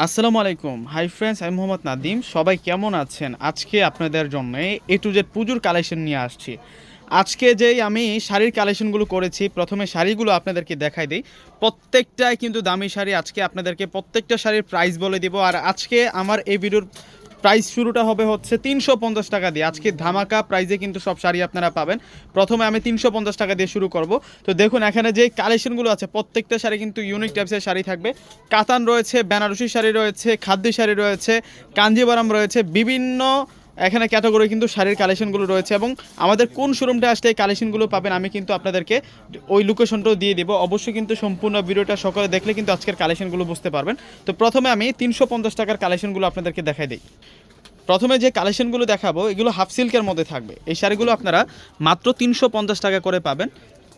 আসসালামু আলাইকুম। Hi friends আমি মোহাম্মদ নাদিম সবাই কেমন আছেন? আজকে আপনাদের জন্য এ টু জেড পুজোর কালেকশন নিয়ে আসছি। আজকে যেই আমি শাড়ির কালেকশনগুলো করেছি, প্রথমে শাড়িগুলো আপনাদেরকে দেখাই দিই। প্রত্যেকটাই কিন্তু দামি শাড়ি। আজকে আপনাদেরকে প্রত্যেকটা শাড়ির প্রাইস বলে দিব। আর আজকে আমার এই ভিডিওর প্রাইস শুরুটা হবে হচ্ছে তিনশো পঞ্চাশ টাকা দিয়ে। আজকে ধামাকা প্রাইজে কিন্তু সব শাড়ি আপনারা পাবেন। প্রথমে আমি তিনশো পঞ্চাশ টাকা দিয়ে শুরু করব। তো দেখুন, এখানে যে কালেকশনগুলো আছে, প্রত্যেকটা শাড়ি কিন্তু ইউনিক টাইপসের শাড়ি থাকবে। কাতান রয়েছে, বেনারসি শাড়ি রয়েছে, খাদ্য শাড়ি রয়েছে, কাঞ্জিবরম রয়েছে, বিভিন্ন এখানে ক্যাটাগরি কিন্তু শাড়ির কালেকশনগুলো রয়েছে এবং আমাদের কোন শোরুমটা আসলে এই কালেকশনগুলো পাবেন আমি কিন্তু আপনাদেরকে ওই লোকেশনটাও দিয়ে দেবো। অবশ্যই কিন্তু সম্পূর্ণ ভিডিওটা সকালে দেখলে কিন্তু আজকের কালেকশনগুলো বুঝতে পারবেন। তো প্রথমে আমি তিনশো পঞ্চাশ টাকার কালেকশনগুলো আপনাদেরকে দেখাই দিই। প্রথমে যে কালেকশনগুলো দেখাবো, এগুলো হাফ সিল্কের মধ্যে থাকবে। এই শাড়িগুলো আপনারা মাত্র তিনশো পঞ্চাশ টাকা করে পাবেন।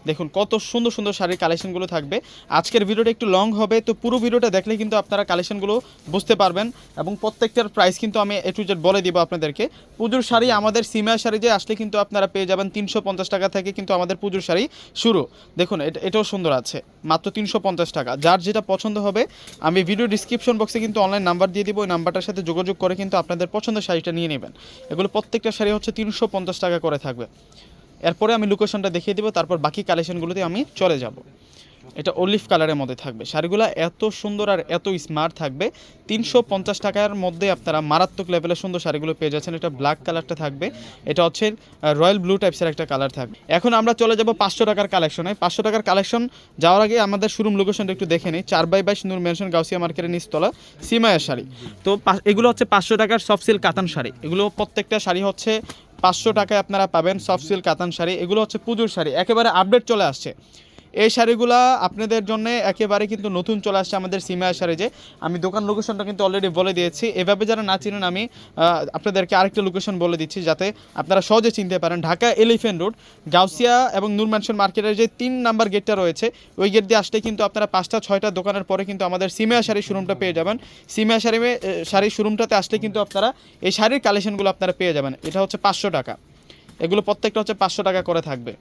দেখুন, কত সুন্দর সুন্দর শাড়ির কালেকশনগুলো থাকবে। আজকের ভিডিওটা একটু লং হবে, তো পুরো ভিডিওটা দেখলে কিন্তু আপনারা কালেকশনগুলো বুঝতে পারবেন এবং প্রত্যেকটার প্রাইস কিন্তু আমি এ টু জেড বলে দিব আপনাদেরকে। পুজোর শাড়ি আমাদের সিমা শাড়ি যে আসলে কিন্তু আপনারা পেয়ে যাবেন তিনশো পঞ্চাশ টাকা থেকে কিন্তু আমাদের পুজোর শাড়ি শুরু। দেখুন, এটা, এটাও সুন্দর আছে, মাত্র তিনশো পঞ্চাশ টাকা। যার যেটা পছন্দ হবে, আমি ভিডিও ডিসক্রিপশন বক্সে কিন্তু অনলাইন নাম্বার দিয়ে দিব, ওই নাম্বারটার সাথে যোগাযোগ করে কিন্তু আপনাদের পছন্দের শাড়িটা নিয়ে নেবেন। এগুলো প্রত্যেকটা শাড়ি হচ্ছে তিনশো পঞ্চাশ টাকা করে থাকবে। এরপরে আমি লোকেশনটা দেখিয়ে দেবো, তারপর বাকি কালেকশনগুলোতে আমি চলে যাব। এটা অলিভ কালারের মধ্যে থাকবে। শাড়িগুলো এত সুন্দর আর এত স্মার্ট থাকবে। তিনশো পঞ্চাশ টাকার মধ্যে আপনারা মারাত্মক লেভেলের সুন্দর শাড়িগুলো পেয়ে যাচ্ছেন। এটা ব্ল্যাক কালারটা থাকবে। এটা হচ্ছে রয়্যাল ব্লু টাইপসের একটা কালার থাকবে। এখন আমরা চলে যাব পাঁচশো টাকার কালেকশনে পাঁচশো টাকার কালেকশন যাওয়ার আগে আমাদের শোরুম লোকেশনটা একটু দেখে নিই। চার বাই বাইশ নূর মেনশন গাউসিয়া মার্কেটের নিচতলা সিমায়ের শাড়ি। তো এগুলো হচ্ছে পাঁচশো টাকার সফট কাতান শাড়ি। এগুলো প্রত্যেকটা শাড়ি হচ্ছে পাঁচশো টাকায় আপনারা পাবেন সফট সিল্ক কাতান শাড়ি, এগুলো হচ্ছে পুজোর শাড়ি। একেবারে আপডেট চলে আসছে। এই শাড়িগুলো আপনাদের জন্য একেবারে কিন্তু নতুন চলে আসছে আমাদের সিমায়া শাড়ি যে। আমি দোকান লোকেশনটা কিন্তু অলরেডি বলে দিয়েছি। এভাবে যারা না চিনেন, আমি আপনাদেরকে আরেকটা লোকেশন বলে দিচ্ছি যাতে আপনারা সহজে চিনতে পারেন। ঢাকা এলিফেন্ট রোড গাউসিয়া এবং নূর ম্যানশন মার্কেটের যে তিন নাম্বার গেটটা রয়েছে, ওই গেট দিয়ে আসলে কিন্তু আপনারা পাঁচটা, ছয়টা দোকানের পরে কিন্তু আমাদের সিমিয়া শাড়ির শোরুমটা পেয়ে যাবেন। সিমিয়া শাড়ি শাড়ির শোরুমটাতে আসলে কিন্তু আপনারা এই শাড়ির কালেকশনগুলো আপনারা পেয়ে যাবেন। এটা হচ্ছে পাঁচশো টাকা। এগুলো প্রত্যেকটা হচ্ছে পাঁচশো টাকা করে থাকবে।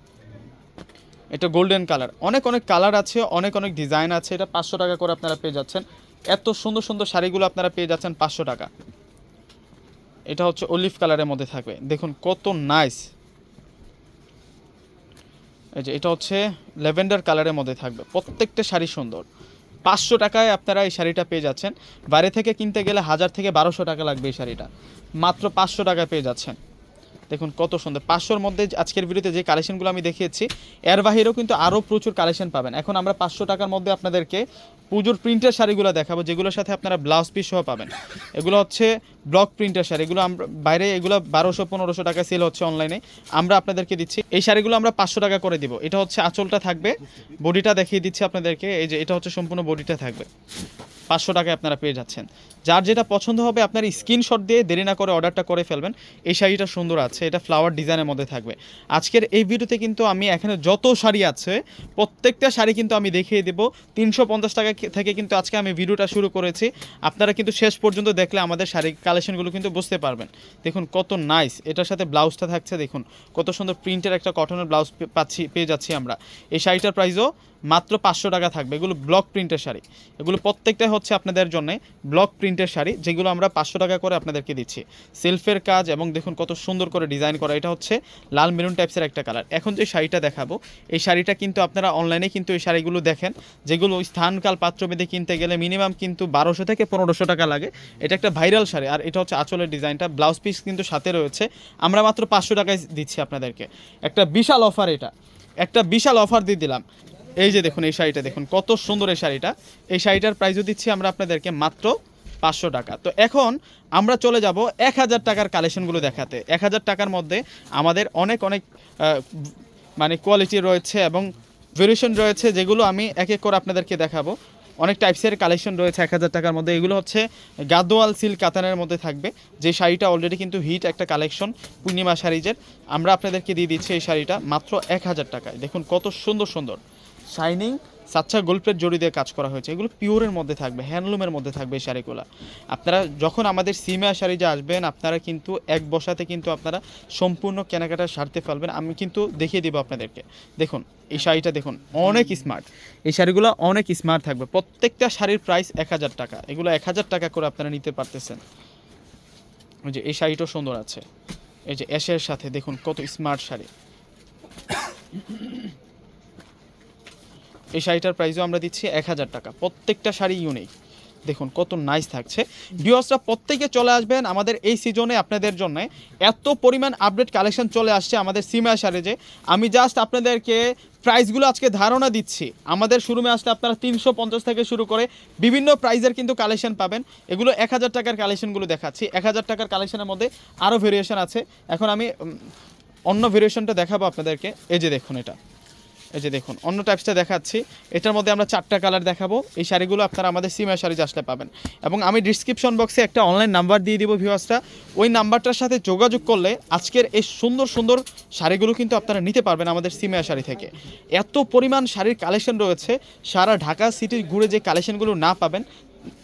এটা গোল্ডেন কালার অনেক অনেক কালার আছে, অনেক অনেক ডিজাইন আছে। এটা পাঁচশো টাকা করে আপনারা পেয়ে যাচ্ছেন। এত সুন্দর সুন্দর শাড়িগুলো আপনারা পেয়ে যাচ্ছেন পাঁচশো টাকা। এটা হচ্ছে অলিভ কালারের মধ্যে থাকবে। দেখুন কত নাইস এই যে এটা হচ্ছে ল্যাভেন্ডার কালারের মধ্যে থাকবে। প্রত্যেকটা শাড়ি সুন্দর। পাঁচশো টাকায় আপনারা এই শাড়িটা পেয়ে যাচ্ছেন। বাইরে থেকে কিনতে গেলে হাজার থেকে বারোশো টাকা লাগবে এই শাড়িটা। মাত্র পাঁচশো টাকায় পেয়ে যাচ্ছেন। দেখুন কত সুন্দর। পাঁচশোর মধ্যে আজকের ভিডিওতে যে কালেকশনগুলো আমি দেখিয়েছি, এর বাহিরেও কিন্তু আরও প্রচুর কালেকশন পাবেন। এখন আমরা পাঁচশো টাকার মধ্যে আপনাদেরকে পুজোর প্রিন্টের শাড়িগুলো দেখাবো, যেগুলোর সাথে আপনারা ব্লাউজ পিস সহ পাবেন। এগুলো হচ্ছে ব্লক প্রিন্টের শাড়ি, এগুলো আমরা বাইরে এগুলো বারোশো, পনেরোশো টাকা সেল হচ্ছে অনলাইনে আমরা আপনাদেরকে দিচ্ছি, এই শাড়িগুলো আমরা পাঁচশো টাকা করে দিব। এটা হচ্ছে আঁচলটা থাকবে। বডিটা দেখিয়ে দিচ্ছি আপনাদেরকে, এই যে এটা হচ্ছে সম্পূর্ণ বডিটা থাকবে। পাঁচশো টাকায় আপনারা পেয়ে যাচ্ছেন। যার যেটা পছন্দ হবে, আপনার স্ক্রিনশট দিয়ে দেরি না করে অর্ডারটা করে ফেলবেন। এই শাড়িটা সুন্দর আছে, এটা ফ্লাওয়ার ডিজাইনের মধ্যে থাকবে। আজকের এই ভিডিওতে কিন্তু আমি এখানে যত শাড়ি আছে, প্রত্যেকটা শাড়ি কিন্তু আমি দেখিয়ে দেব। তিনশো পঞ্চাশ টাকা থেকে কিন্তু আজকে আমি ভিডিওটা শুরু করেছি। আপনারা কিন্তু শেষ পর্যন্ত দেখলে আমাদের শাড়ি কালেকশনগুলো কিন্তু বুঝতে পারবেন। দেখুন, কত নাইস এটার সাথে ব্লাউজটা থাকছে, দেখুন, কত সুন্দর প্রিন্টের একটা কটনের ব্লাউজ পাচ্ছি, পেয়ে যাচ্ছি আমরা। এই শাড়িটার প্রাইসও মাত্র পাঁচশো টাকা থাকবে। এগুলো ব্লক প্রিন্টের শাড়ি। এগুলো প্রত্যেকটাই হচ্ছে আপনাদের জন্য ব্লক প্রিন্টের শাড়ি, যেগুলো আমরা পাঁচশো টাকা করে আপনাদেরকে দিচ্ছি। সেলফের কাজ এবং দেখুন কত সুন্দর করে ডিজাইন করা। এটা হচ্ছে লাল মেরুন টাইপসের একটা কালার এখন যে শাড়িটা দেখাবো, এই শাড়িটা কিন্তু আপনারা অনলাইনে কিন্তু এই শাড়িগুলো দেখেন, যেগুলো স্থানকাল পাত্রভেদে কিনতে গেলে মিনিমাম কিন্তু বারোশো থেকে পনেরোশো টাকা লাগে। এটা একটা ভাইরাল শাড়ি আর এটা হচ্ছে আঁচলের ডিজাইনটা। ব্লাউজ পিস কিন্তু সাথে রয়েছে। আমরা মাত্র পাঁচশো টাকায় দিচ্ছি আপনাদেরকে। একটা বিশাল অফার এটা। একটা বিশাল অফার দিয়ে দিলাম। এই যে দেখুন, এই শাড়িটা দেখুন, কত সুন্দর এই শাড়িটা। এই শাড়িটার প্রাইসও দিচ্ছি আমরা আপনাদেরকে মাত্র পাঁচশো টাকা। তো এখন আমরা চলে যাব এক হাজার টাকার কালেকশনগুলো দেখাতে। এক হাজার টাকার মধ্যে আমাদের অনেক অনেক মানে কোয়ালিটি রয়েছে এবং ভেরিয়েশন রয়েছে যেগুলো আমি এক এক করে আপনাদেরকে দেখাবো। অনেক টাইপসের কালেকশন রয়েছে এক হাজার টাকার মধ্যে। এগুলো হচ্ছে গাদোয়াল সিল্ক কাতানের মধ্যে থাকবে। যে শাড়িটা অলরেডি কিন্তু হিট একটা কালেকশন পূর্ণিমা শাড়িজের। আমরা আপনাদেরকে দিয়ে দিচ্ছি এই শাড়িটা মাত্র এক হাজার টাকায়। দেখুন কত সুন্দর সুন্দর। শাইনিং সাচ্চা গোল্ডপ্লেট জড়ি দিয়ে কাজ করা হয়েছে। এগুলো পিওরের মধ্যে থাকবে হ্যান্ডলুমের মধ্যে থাকবে এই শাড়িগুলো। আপনারা যখন আমাদের সিমা শাড়ি যে আসবেন, আপনারা কিন্তু এক বসাতে কিন্তু আপনারা সম্পূর্ণ কেনাকাটা সারতে ফেলবেন আমি কিন্তু দেখিয়ে দেবো আপনাদেরকে। দেখুন, এই শাড়িটা দেখুন, অনেক স্মার্ট এই শাড়িগুলো অনেক স্মার্ট থাকবে। প্রত্যেকটা শাড়ির প্রাইস এক হাজার টাকা। এগুলো এক হাজার টাকা করে আপনারা নিতে পারতেছেন। ওই যে, এই শাড়িটাও সুন্দর আছে। এই যে অ্যাশের সাথে দেখুন কত স্মার্ট শাড়ি। এই শাড়িটার প্রাইসও আমরা দিচ্ছি এক হাজার টাকা। প্রত্যেকটা শাড়ি ইউনিক দেখুন, কত নাইস থাকছে। ভিউয়ার্সরা প্রত্যেকে চলে আসবেন আমাদের এই সিজনে আপনাদের জন্য। এত পরিমাণ আপডেট কালেকশন চলে আসছে আমাদের সিমা যে আমি জাস্ট আপনাদেরকে প্রাইসগুলো আজকে ধারণা দিচ্ছি। আমাদের শোরুমে আসলে আপনারা তিনশো পঞ্চাশ থেকে শুরু করে বিভিন্ন প্রাইজের কিন্তু কালেকশন পাবেন। এগুলো এক হাজার টাকার কালেকশনগুলো দেখাচ্ছি। এক হাজার টাকার কালেকশনের মধ্যে আরও ভেরিয়েশন আছে। এখন আমি অন্য ভেরিয়েশনটা দেখাবো আপনাদেরকে। এই যে দেখুন এটা। এই যে দেখুন, অন্য টাইপসটা দেখাচ্ছি। এটার মধ্যে আমরা চারটা কালার দেখাবো। এই শাড়িগুলো আপনারা আমাদের সিমা শাড়ি আসলে পাবেন। এবং আমি ডিসক্রিপশন বক্সে একটা অনলাইন নাম্বার দিয়ে দিব ভিউয়ার্সটা ওই নাম্বারটার সাথে যোগাযোগ করলে আজকের এই সুন্দর সুন্দর শাড়িগুলো কিন্তু আপনারা নিতে পারবেন আমাদের সিমা শাড়ি থেকে। এত পরিমাণ শাড়ির কালেকশন রয়েছে। সারা ঢাকা সিটি ঘুরে যে কালেকশনগুলো না পাবেন,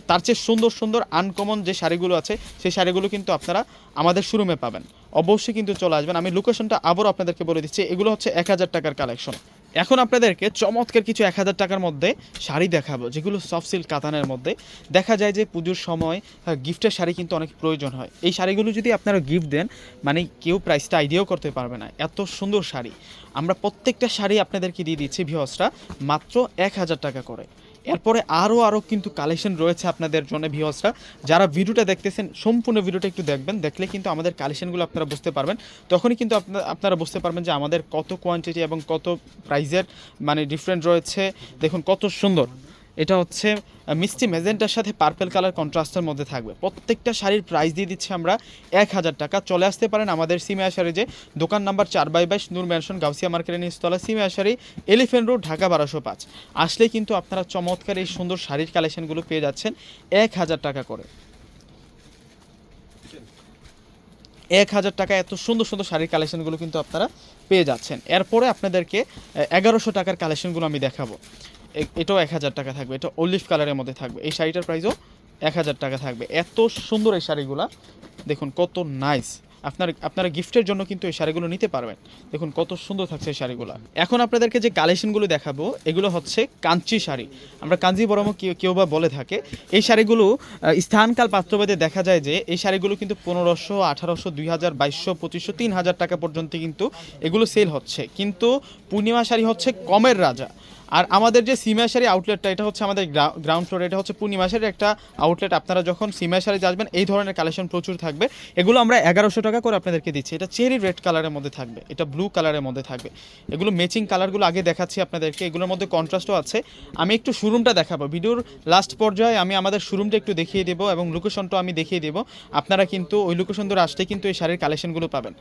তার চেয়ে সুন্দর সুন্দর আনকমন যে শাড়িগুলো আছে, সেই শাড়িগুলো কিন্তু আপনারা আমাদের শোরুমে পাবেন। অবশ্যই কিন্তু চলে আসবেন। আমি লোকেশনটা আবারও আপনাদেরকে বলে দিচ্ছি। এগুলো হচ্ছে এক হাজার টাকার কালেকশন এখন আপনাদেরকে চমৎকার কিছু এক হাজার টাকার মধ্যে শাড়ি দেখাবো, যেগুলো সফট সিল্ক কাতানের মধ্যে। দেখা যায় যে পুজোর সময় গিফটের শাড়ি কিন্তু অনেক প্রয়োজন হয়। এই শাড়িগুলো যদি আপনারা গিফট দেন মানে কেউ প্রাইসটা আইডিয়াও করতে পারবে না। এত সুন্দর শাড়ি। আমরা প্রত্যেকটা শাড়ি আপনাদেরকে দিয়ে দিচ্ছি ভিওসরা মাত্র এক হাজার টাকা করে। এরপরে আরও আরও কিন্তু কালেকশন রয়েছে আপনাদের জন্য ভিওসরা যারা ভিডিওটা দেখতেছেন, সম্পূর্ণ ভিডিওটা একটু দেখবেন, দেখলে কিন্তু আমাদের কালেকশনগুলো আপনারা বুঝতে পারবেন। তখনই কিন্তু আপনা- আপনারা বুঝতে পারবেন যে আমাদের কত কোয়ান্টিটি এবং কত প্রাইজের মানে ডিফারেন্ট রয়েছে। দেখুন কত সুন্দর। এটা হচ্ছে মিষ্টি মেজেন্টার সাথে পার্পেল কালার কন্ট্রাস্টের মধ্যে থাকবে। প্রত্যেকটা শাড়ির প্রাইস দিয়ে দিচ্ছি আমরা এক হাজার টাকা। চলে আসতে পারেন আমাদের সিমিয়া শাড়ি যে দোকান নাম্বার চার বাই বাইশ নূর ম্যানশন, গাউসিয়া মার্কেটের নিচতলা সিমিয়া শাড়ি এলিফেন্ট রোড ঢাকা বারোশো পাঁচ। আসলে কিন্তু আপনারা চমৎকার এই সুন্দর শাড়ির কালেকশনগুলো পেয়ে যাচ্ছেন এক হাজার টাকা করে। এক হাজার টাকা এত সুন্দর সুন্দর শাড়ির কালেকশনগুলো কিন্তু আপনারা পেয়ে যাচ্ছেন। এরপরে আপনাদেরকে এগারোশো টাকার কালেকশনগুলো আমি দেখাবো। এটাও এক হাজার টাকা থাকবে, এটা অলিভ কালারের মধ্যে থাকবে। এই শাড়িটার প্রাইসও এক হাজার টাকা থাকবে। এত সুন্দর এই শাড়িগুলো, দেখুন কত নাইস আপনার, আপনারা গিফটের জন্য কিন্তু এই শাড়িগুলো নিতে পারবেন। দেখুন কত সুন্দর থাকছে এই শাড়িগুলো। এখন আপনাদেরকে যে কালেকশনগুলো দেখাবো, এগুলো হচ্ছে কাঞ্চি শাড়ি। আমরা কাঞ্জি বরম কেউ কেউ বা বলে থাকে, এই শাড়িগুলো স্থানকাল পাত্রভেদে দেখা যায় যে, এই শাড়িগুলো কিন্তু পনেরোশো, আঠারোশো, দুই হাজার, বাইশশো, পঁচিশশো, তিন হাজার টাকা পর্যন্ত কিন্তু এগুলো সেল হচ্ছে। কিন্তু পূর্ণিমা শাড়ি হচ্ছে কমের রাজা। আর আমাদের যে সিমাশারি আউটলেটটা এটা হচ্ছে আমাদের গ্রাউন্ড ফ্লোর এটা হচ্ছে পূর্ণিমাশারি একটা আউটলেট আপনারা যখন সিমাশারি আসবেন এই ধরনের কালেকশন প্রচুর থাকবে। এগুলো আমরা এগারোশো টাকা করে আপনাদেরকে দিচ্ছি। এটা চেরি রেড কালারের মধ্যে থাকবে, এটা ব্লু কালারের মধ্যে থাকবে। এগুলো ম্যাচিং কালারগুলো আগে দেখাচ্ছি আপনাদেরকে, এগুলোর মধ্যে কন্ট্রাস্টও আছে। আমি একটু শোরুমটা দেখাবো। ভিডিওর লাস্ট পর্যায়ে আমি আমাদের শোরুমটা একটু দেখিয়ে দেবো এবং লোকেশনটাও আমি দেখিয়ে দেবো। আপনারা কিন্তু ওই লোকেশন ধরে আসলে কিন্তু এই শাড়ির কালেকশনগুলো পাবেন।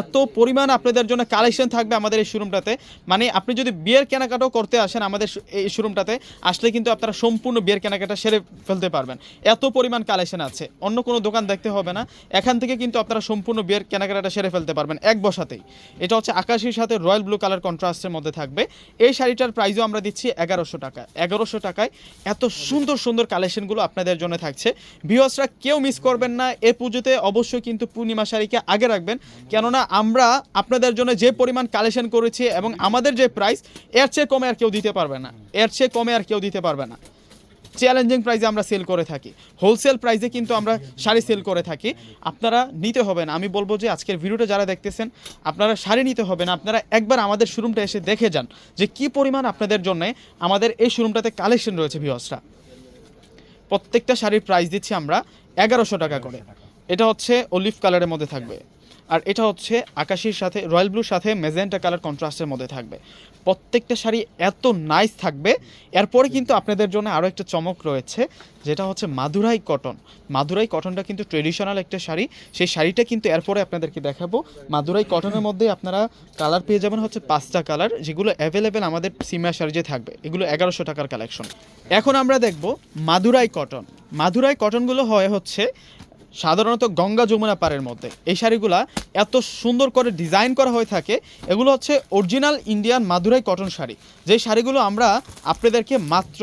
এত পরিমাণ আপনাদের জন্য কালেকশন থাকবে আমাদের এই শোরুমটাতে মানে আপনি যদি বিয়ের কেনাকাটাও করতে আসেন আমাদের এই শোরুমটাতে আসলে কিন্তু আপনারা সম্পূর্ণ বিয়ের কেনাকাটা সেরে ফেলতে পারবেন। এত পরিমাণ কালেকশন আছে, অন্য কোনো দোকান দেখতে হবে না। এখান থেকে কিন্তু আপনারা সম্পূর্ণ বিয়ের কেনাকাটাটা সেরে ফেলতে পারবেন, এক বসাতেই। এটা হচ্ছে আকাশির সাথে রয়্যাল ব্লু কালার কন্ট্রাস্টের মধ্যে থাকবে। এই শাড়িটার প্রাইসও আমরা দিচ্ছি এগারোশো টাকা এগারোশো টাকায় এত সুন্দর সুন্দর কালেকশনগুলো আপনাদের জন্য থাকছে। ভিওসরা কেউ মিস করবেন না, এ পুজোতে অবশ্যই কিন্তু পূর্ণিমা শাড়িকে আগে রাখবেন। কেননা আমরা আপনাদের জন্য যে পরিমাণ কালেকশন করেছি এবং আমাদের যে প্রাইস এর চেয়ে কমে আর কেউ দিতে পারবে না। এর চেয়ে কমে আর কেউ দিতে পারবে না। চ্যালেঞ্জিং প্রাইসে আমরা সেল করে থাকি। হোলসেল প্রাইসে কিন্তু আমরা শাড়ি সেল করে থাকি। আপনারা নিতে হবে না। আমি বলব যে আজকের ভিডিওটা যারা দেখতেছেন, আপনারা শাড়ি নিতে হবে না। আপনারা একবার আমাদের শোরুমটা এসে দেখে যান যে কি পরিমাণ আপনাদের জন্য আমাদের এই শোরুমটাতে কালেকশন রয়েছে ভিওসরা প্রত্যেকটা শাড়ির প্রাইস দিচ্ছি আমরা এগারোশো টাকা করে। এটা হচ্ছে অলিভ কালারের মধ্যে থাকবে। আর এটা হচ্ছে আকাশির সাথে, রয়্যাল ব্লুর সাথে মেজেন্টা কালার কন্ট্রাস্টের মধ্যে থাকবে। প্রত্যেকটা শাড়ি এত নাইস থাকবে। এরপরে কিন্তু আপনাদের জন্য আরও একটা চমক রয়েছে, যেটা হচ্ছে মাদুরাই কটন মাদুরাই কটনটা কিন্তু ট্রেডিশনাল একটা শাড়ি। সেই শাড়িটা কিন্তু এরপরে আপনাদেরকে দেখাবো। মাদুরাই কটনের মধ্যে আপনারা কালার পেয়ে যাবেন হচ্ছে পাঁচটা কালার যেগুলো অ্যাভেলেবেল আমাদের সিমা শাড়িতে থাকবে। এগুলো এগারোশো টাকার কালেকশন এখন আমরা দেখব মাদুরাই কটন মাদুরাই কটনগুলো হয় হচ্ছে সাধারণত গঙ্গা যমুনা পাড়ের মধ্যে। এই শাড়িগুলা এত সুন্দর করে ডিজাইন করা হয়ে থাকে, এগুলো হচ্ছে original Indian Madurai cotton sari. যেই শাড়িগুলো আমরা আপনাদেরকে মাত্র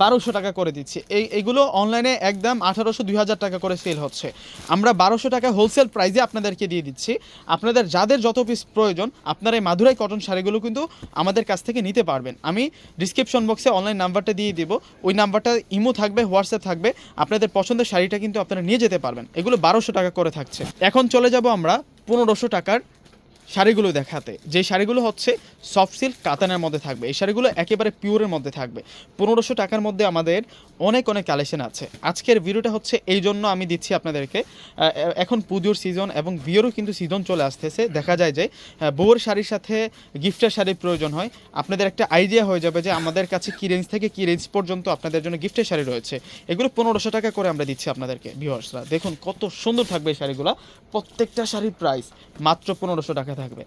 বারোশো টাকা করে দিচ্ছি। এই, এইগুলো অনলাইনে একদম আঠারোশো দুই হাজার টাকা করে সেল হচ্ছে। আমরা বারোশো টাকা হোলসেল প্রাইসে আপনাদেরকে দিয়ে দিচ্ছি। আপনাদের যাদের যত পিস প্রয়োজন, আপনারা এই মাদুরাই কটন শাড়িগুলো কিন্তু আমাদের কাছ থেকে নিতে পারবেন। আমি ডিসক্রিপশন বক্সে অনলাইন নাম্বারটা দিয়ে দিব। ওই নাম্বারটা ইমো থাকবে, হোয়াটসঅ্যাপ থাকবে। আপনাদের পছন্দের শাড়িটা কিন্তু আপনারা নিয়ে যেতে পারবেন। এগুলো বারোশো টাকা করে থাকছে। এখন চলে যাব আমরা পনেরোশো টাকার শাড়িগুলো দেখাতে। যে শাড়িগুলো হচ্ছে সফট সিল্ক কাতানের মধ্যে থাকবে। এই শাড়িগুলো একেবারে পিওরের মধ্যে থাকবে। পনেরোশো টাকার মধ্যে আমাদের অনেক অনেক কালেকশন আছে। আজকের ভিডিওটা হচ্ছে এই জন্য আমি দিচ্ছি আপনাদেরকে। এখন পুজোর সিজন এবং বিয়েরও কিন্তু সিজন চলে আসতেছে। দেখা যায় যে আহ, বউয়ের শাড়ির সাথে গিফটের শাড়ির প্রয়োজন হয়। আপনাদের একটা আইডিয়া হয়ে যাবে যে আমাদের কাছে কী রেঞ্জ থেকে কী রেঞ্জ পর্যন্ত আপনাদের জন্য গিফটের শাড়ি রয়েছে। এগুলো পনেরোশো টাকা করে আমরা দিচ্ছি আপনাদেরকে ভিউয়ার্সরা দেখুন কত সুন্দর থাকবে এই শাড়িগুলো। প্রত্যেকটা শাড়ির প্রাইস মাত্র পনেরোশো টাকা থাকবে।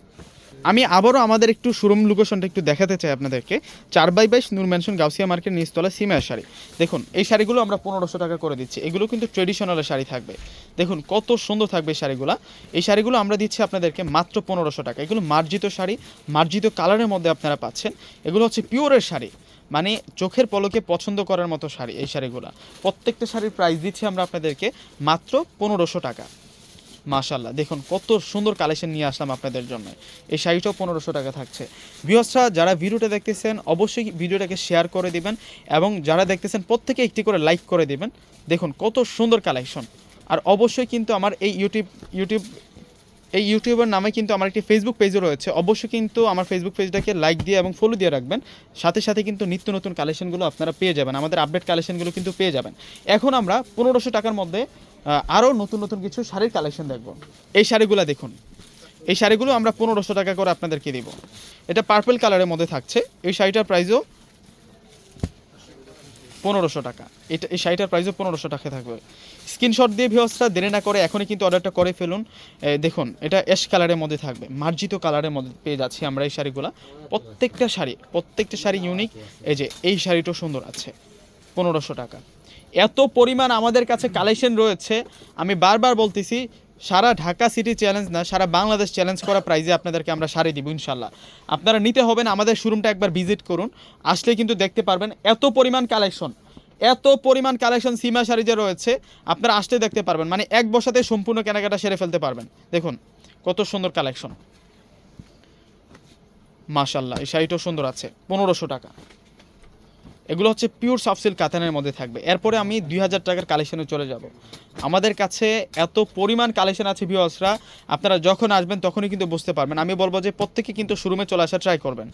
আমি আবারও আমাদের একটু শোরুম লোকেশনটা একটু দেখাতে চাই আপনাদেরকে। চার বাই বাইশ নূর ম্যানশন গাউসিয়া মার্কেট নিচতলা সিমের শাড়ি। দেখুন, এই শাড়িগুলো আমরা পনেরোশো টাকা করে দিচ্ছি। এগুলো কিন্তু ট্রেডিশনাল শাড়ি থাকবে। দেখুন, কত সুন্দর থাকবে এই শাড়িগুলো। এই শাড়িগুলো আমরা দিচ্ছি আপনাদেরকে মাত্র পনেরোশো টাকা। এগুলো মার্জিত শাড়ি, মার্জিত কালারের মধ্যে আপনারা পাচ্ছেন। এগুলো হচ্ছে পিওরের শাড়ি। মানে চোখের পলকে পছন্দ করার মতো শাড়ি এই শাড়িগুলো। প্রত্যেকটা শাড়ির প্রাইস দিচ্ছি আমরা আপনাদেরকে মাত্র পনেরোশো টাকা। মাশাল্লাহ দেখুন, কত সুন্দর কালেকশন নিয়ে আসলাম আপনাদের জন্য। এই শাড়িটাও পনেরোশো টাকা থাকছে। বিহসরা যারা ভিডিওটা দেখতেছেন, অবশ্যই ভিডিওটাকে শেয়ার করে দিবেন এবং যারা দেখতেছেন, প্রত্যেকে একটি করে লাইক করে দিবেন। দেখুন, কত সুন্দর কালেকশন আর অবশ্যই কিন্তু আমার এই ইউটিউব ইউটিউব এই ইউটিউবের নামে কিন্তু আমার একটি ফেসবুক পেজও রয়েছে। অবশ্যই কিন্তু আমার ফেসবুক পেজটাকে লাইক দিয়ে এবং ফলো দিয়ে রাখবেন। সাথে সাথে কিন্তু নিত্য নতুন কালেকশনগুলো আপনারা পেয়ে যাবেন। আমাদের আপডেট কালেকশনগুলো কিন্তু পেয়ে যাবেন। এখন আমরা পনেরোশো টাকার মধ্যে আরও নতুন নতুন কিছু শাড়ির কালেকশন দেখব। এই শাড়িগুলো দেখুন। এই শাড়িগুলো আমরা পনেরোশো টাকা করে আপনাদেরকে দিব। এটা পার্পল কালারের মধ্যে থাকছে। এই শাড়িটার প্রাইসও পনেরোশো টাকা। এটা এই শাড়িটার প্রাইসও পনেরোশো টাকা থাকবে। স্ক্রিনশট দিয়ে ভিওসটা দেরি না করে এখনই কিন্তু অর্ডারটা করে ফেলুন। দেখুন, এটা অ্যাশ কালারের মধ্যে থাকবে। মার্জিত কালারের মধ্যে পেয়ে যাচ্ছি আমরা এই শাড়িগুলো। প্রত্যেকটা শাড়ি প্রত্যেকটা শাড়ি ইউনিক এই যে, এই শাড়িটাও সুন্দর আছে। পনেরোশো টাকা। এত পরিমাণ আমাদের কাছে কালেকশন রয়েছে। আমি বারবার বলতেছি, সারা ঢাকা সিটি চ্যালেঞ্জ না, সারা বাংলাদেশ চ্যালেঞ্জ করা প্রাইজে আপনাদেরকে আমরা শাড়ি দিব, ইনশাল্লাহ। আপনারা নিতে হবেন, আমাদের শোরুমটা একবার ভিজিট করুন। আসলে কিন্তু দেখতে পারবেন, এত পরিমাণ কালেকশন এত পরিমাণ কালেকশন সীমা শাড়ি যে রয়েছে। আপনারা আসলে দেখতে পারবেন মানে এক বসাতে সম্পূর্ণ কেনাকাটা সেরে ফেলতে পারবেন। দেখুন, কত সুন্দর কালেকশন মাশাল্লাহ, এই শাড়িটাও সুন্দর আছে, পনেরোশো টাকা। এগুলো হচ্ছে পিওর সফট সিল্ক কাতানের মধ্যে থাকবে। এরপরে আমি দুই হাজার টাকার কালেকশনে চলে যাব। আমাদের কাছে এত পরিমাণ কালেকশন আছে ভিওসরা আপনারা যখন আসবেন তখনই কিন্তু বুঝতে পারবেন। আমি বলব যে প্রত্যেকে কিন্তু শোরুমে চলে আসা ট্রাই করবেন।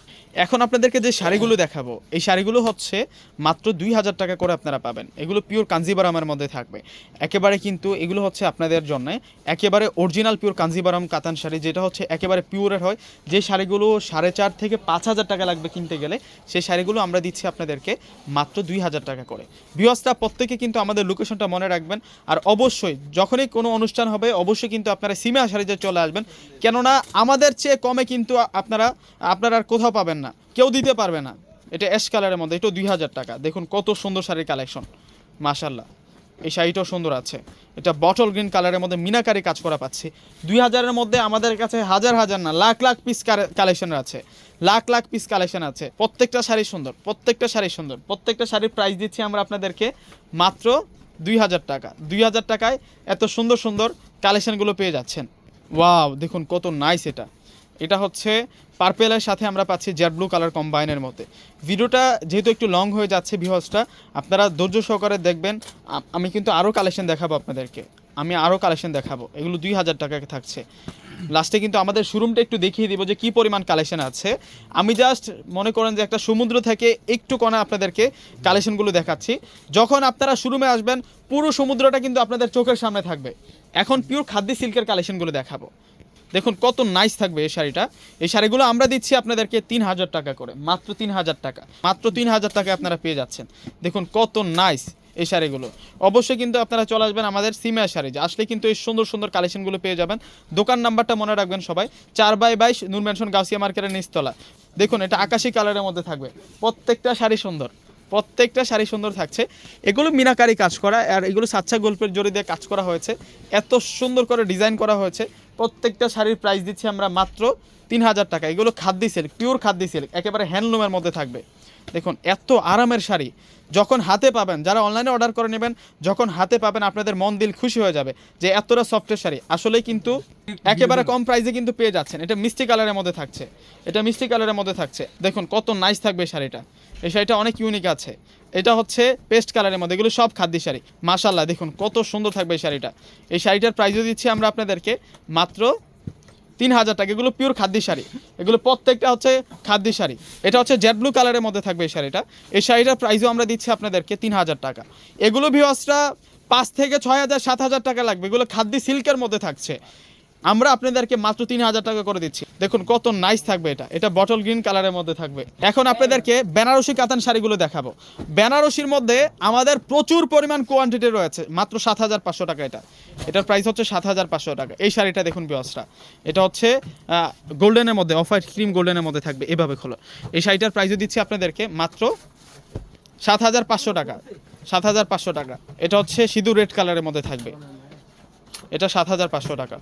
এখন আপনাদেরকে যে শাড়িগুলো দেখাবো, এই শাড়িগুলো হচ্ছে মাত্র দুই হাজার টাকা করে আপনারা পাবেন। এগুলো পিওর কাঞ্জিবারামের মধ্যে থাকবে। একেবারে কিন্তু এগুলো হচ্ছে আপনাদের জন্য একেবারে অরিজিনাল পিওর কাঞ্জিবারাম কাতান শাড়ি, যেটা হচ্ছে একেবারে পিওরের হয়। যে শাড়িগুলো সাড়ে চার থেকে পাঁচ হাজার টাকা লাগবে কিনতে গেলে, সেই শাড়িগুলো আমরা দিচ্ছি আপনাদেরকে মাত্র দুই হাজার টাকা করে। বিহস্তা প্রত্যেকে কিন্তু আমাদের লোকেশনটা মনে রাখবেন। আর অবশ্যই, যখনই কোনো অনুষ্ঠান হবে, অবশ্যই কিন্তু আপনারা সিমা শাড়িতে চলে আসবেন। কেননা, আমাদের চেয়ে কমে কিন্তু আপনারা আপনারা আর কোথাও পাবেন না। কেউ দিতে পারবে না। এটা অ্যাশ কালারের মধ্যে, এটা দুই হাজার টাকা। দেখুন কত সুন্দর শাড়ির কালেকশন মাশাল্লাহ এই শাড়িটাও সুন্দর আছে। এটা বটল গ্রিন কালারের মধ্যে মিনাকারি কাজ করা পাচ্ছি। দুই হাজারের মধ্যে আমাদের কাছে হাজার হাজার না, লাখ লাখ পিস কালেকশন আছে। লাখ লাখ পিস কালেকশন আছে। প্রত্যেকটা শাড়ি সুন্দর, প্রত্যেকটা শাড়ি সুন্দর। প্রত্যেকটা শাড়ির প্রাইস দিচ্ছি আমরা আপনাদেরকে মাত্র দুই হাজার টাকা। দুই হাজার টাকায় এত সুন্দর সুন্দর কালেকশনগুলো পেয়ে যাচ্ছেন। ওয়াও দেখুন কত নাইস এটা। এটা হচ্ছে পার্পেলের সাথে আমরা পাচ্ছি জেড ব্লু কালার কম্বাইনের মধ্যে। ভিডিওটা যেহেতু একটু লং হয়ে যাচ্ছে ভিউয়ার্সটা আপনারা ধৈর্য সহকারে দেখবেন। আমি কিন্তু আরও কালেকশন দেখাবো আপনাদেরকে। আমি আরও কালেকশন দেখাবো। এগুলো দুই হাজার টাকা থাকছে। লাস্টে কিন্তু আমাদের শোরুমটা একটু দেখিয়ে দিব যে কি পরিমাণ কালেকশন আছে। আমি জাস্ট মনে করেন যে একটা সমুদ্র থেকে একটু কোণে আপনাদেরকে কালেকশনগুলো দেখাচ্ছি। যখন আপনারা শোরুমে আসবেন, পুরো সমুদ্রটা কিন্তু আপনাদের চোখের সামনে থাকবে। এখন পিওর খাদ্য সিল্কের কালেকশনগুলো দেখাবো। দেখুন, কত নাইস থাকবে এই শাড়িটা। এই শাড়িগুলো আমরা দিচ্ছি আপনাদেরকে তিন হাজার টাকা করে, মাত্র তিন হাজার টাকা। মাত্র তিন হাজার টাকা আপনারা পেয়ে যাচ্ছেন। দেখুন, কত নাইস এই শাড়িগুলো। অবশ্যই কিন্তু আপনারা চলে আসবেন আমাদের সিমিয়া শাড়ি আসলে কিন্তু এই সুন্দর সুন্দর কালেকশনগুলো পেয়ে যাবেন। দোকান নাম্বারটা মনে রাখবেন সবাই, চার বাই বাইশ নূর ম্যানশন গাউসিয়া মার্কেটের নিচতলা। দেখুন, এটা আকাশি কালারের মধ্যে থাকবে। প্রত্যেকটা শাড়ি সুন্দর, প্রত্যেকটা শাড়ি সুন্দর থাকছে। এগুলো মিনাকারি কাজ করা, আর এগুলো সাচ্চা গল্পের জড়ি দিয়ে কাজ করা হয়েছে। এত সুন্দর করে ডিজাইন করা হয়েছে। প্রত্যেকটা শাড়ির প্রাইস দিচ্ছি আমরা মাত্র তিন হাজার টাকা। এগুলো khadi silk pure khadi silk একেবারে হ্যান্ডলুমের মধ্যে থাকবে। দেখুন, এত আরামের শাড়ি, যখন হাতে পাবেন, যারা অনলাইনে অর্ডার করে নেবেন, যখন হাতে পাবেন আপনাদের মন দিল খুশি হয়ে যাবে যে এতটা সফটের শাড়ি। আসলে কিন্তু একেবারে কম প্রাইসে কিন্তু পেয়ে যাচ্ছেন। এটা মিষ্টি কালারের মধ্যে থাকছে। এটা মিষ্টি কালারের মধ্যে থাকছে। দেখুন, কত নাইস থাকবে শাড়িটা। এই শাড়িটা অনেক ইউনিক আছে। এটা হচ্ছে পেস্ট কালারের মধ্যে। এগুলো সব খাদ্য শাড়ি। মাশাল্লাহ দেখুন, কত সুন্দর থাকবে এই শাড়িটা। এই শাড়িটার প্রাইসও দিচ্ছি আমরা আপনাদেরকে মাত্র তিন হাজার টাকা। এগুলো পিওর খাদ্য শাড়ি। এগুলো প্রত্যেকটা হচ্ছে খাদ্য শাড়ি। এটা হচ্ছে জেড ব্লু কালারের মধ্যে থাকবে এই শাড়িটা। এই শাড়িটার প্রাইসও আমরা দিচ্ছি আপনাদেরকে তিন হাজার টাকা। এগুলো ভিওয়াসরা পাঁচ থেকে ছয় হাজার, সাত হাজার টাকা লাগবে। এগুলো খাদ্য সিল্কের মধ্যে থাকছে। আমরা আপনাদেরকে মাত্র তিন হাজার টাকা করে দিচ্ছি। দেখুন কত নাইস থাকবে এটা। এটা বটল গ্রিন কালারের মধ্যে থাকবে। এখন আপনাদেরকে বেনারসি কাতান শাড়িগুলো দেখাবো। বেনারসির মধ্যে আমাদের প্রচুর পরিমাণ কোয়ান্টিটি রয়েছে। মাত্র সাত হাজার পাঁচশো টাকা এটা। এটার প্রাইস হচ্ছে সাত হাজার পাঁচশো টাকা। এই শাড়িটা দেখুন বিয়সটা এটা হচ্ছে গোল্ডেনের মধ্যে অফ হোয়াইট ক্রিম গোল্ডেনের মধ্যে থাকবে এভাবে খোলো। এই শাড়িটার প্রাইসও দিচ্ছি আপনাদেরকে মাত্র সাত হাজার পাঁচশো টাকা। সাত হাজার পাঁচশো টাকা। এটা হচ্ছে সিঁদুর রেড কালারের মধ্যে থাকবে। এটা সাত হাজার পাঁচশো টাকা।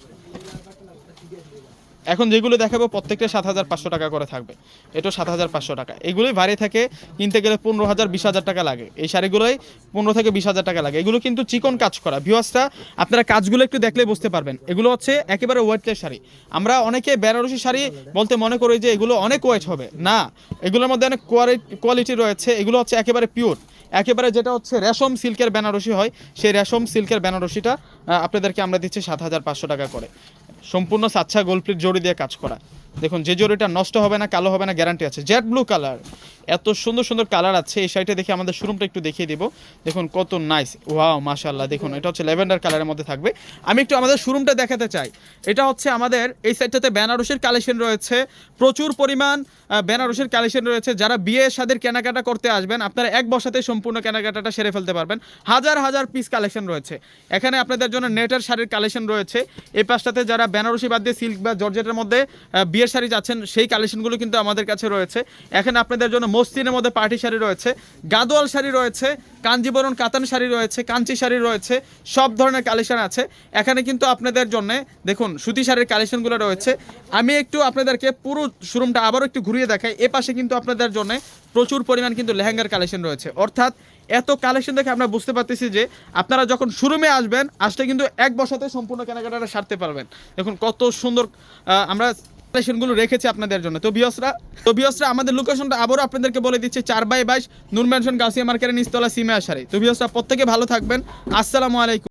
এখন যেগুলো দেখাবো, প্রত্যেকটা সাত হাজার পাঁচশো টাকা করে থাকবে। এটা সাত হাজার পাঁচশো টাকা। এগুলোই ভারী থাকে, কিনতে গেলে পনেরো হাজার, বিশ হাজার টাকা লাগে। এই শাড়িগুলোই পনেরো থেকে বিশ হাজার টাকা লাগে। এগুলো কিন্তু চিকন কাজ করা। ভিউয়ার্সটা আপনারা কাজগুলো একটু দেখলে বুঝতে পারবেন। এগুলো হচ্ছে একেবারে ওয়েটলেস শাড়ি। আমরা অনেকে বেনারসি শাড়ি বলতে মনে করি যে এগুলো অনেক ওয়েট হবে। না, এগুলোর মধ্যে অনেক কোয়ালিটি রয়েছে। এগুলো হচ্ছে একেবারে পিওর একেবারে যেটা হচ্ছে রেশম সিল্কের বেনারসি হয়, সেই রেশম সিল্কের বেনারসিটা আপনাদেরকে আমরা দিচ্ছি সাত হাজার পাঁচশো টাকা করে। সম্পূর্ণ সাচ্ছা গোলপ্লিট জড়ি দিয়ে কাজ করা। দেখুন, যে জড়িটা নষ্ট হবে না, কালো হবে না গ্যারান্টি আছে। জেড ব্লু কালার এত সুন্দর সুন্দর কালার আছে, এই শাড়িটা দেখে আমাদের শোরুমটা একটু দেখিয়ে দিব। দেখুন, কত নাইস ওয়াও মাশাল্লাহ দেখুন, এটা হচ্ছে ল্যাভেন্ডার কালারের মধ্যে থাকবে। আমি একটু আমাদের শোরুমটা দেখাতে চাই। এটা হচ্ছে আমাদের, এই সাইডটাতে বেনারসির কালেকশন রয়েছে। প্রচুর পরিমাণ বেনারসির কালেকশন রয়েছে। যারা বিয়ে সাদের কেনাকাটা করতে আসবেন, আপনারা এক বসাতে সম্পূর্ণ কেনাকাটাটা সেরে ফেলতে পারবেন। হাজার হাজার পিস কালেকশন রয়েছে। এখানে আপনাদের জন্য নেটের শাড়ির কালেকশন রয়েছে। এই পাশটাতে যারা বেনারসি বাদ দিয়ে সিল্ক বা জর্জেটের মধ্যে বিয়ের শাড়ি যাচ্ছেন, সেই কালেকশনগুলো কিন্তু আমাদের কাছে রয়েছে। এখানে আপনাদের জন্য মসজিদের মধ্যে পার্টি শাড়ি রয়েছে, গাদোয়াল শাড়ি রয়েছে, কাঞ্জিবরণ কাতান শাড়ি রয়েছে, কাঞ্চি শাড়ি রয়েছে, সব ধরনের কালেকশন আছে। এখানে কিন্তু আপনাদের জন্য, দেখুন, সুতি শাড়ির কালেকশনগুলো রয়েছে। আমি একটু আপনাদেরকে পুরো শোরুমটা আবারও একটু ঘুরিয়ে দেখাই। এ পাশে কিন্তু আপনাদের জন্য প্রচুর পরিমাণ কিন্তু লেহেঙ্গার কালেকশন রয়েছে। অর্থাৎ এত কালেকশন দেখে আমরা বুঝতে পারতেছি যে, আপনারা যখন শোরুমে আসবেন, আসলে কিন্তু এক বসাতে সম্পূর্ণ কেনাকাটাটা সারতে পারবেন। দেখুন, কত সুন্দর আমরা কালেকশনগুলো রেখেছি আপনাদের জন্য। তো বিয়সরা তো বিয়সরা আমাদের লোকেশনটা আবারও আপনাদেরকে বলে দিচ্ছে, চার বাই বাইশ নুরম্যানশন গাছিয়া মার্কেটের নিস্তলা সিমে আসারে তো বিয়সরা প্রত্যেকে ভালো থাকবেন। আসসালামু আলাইকুম।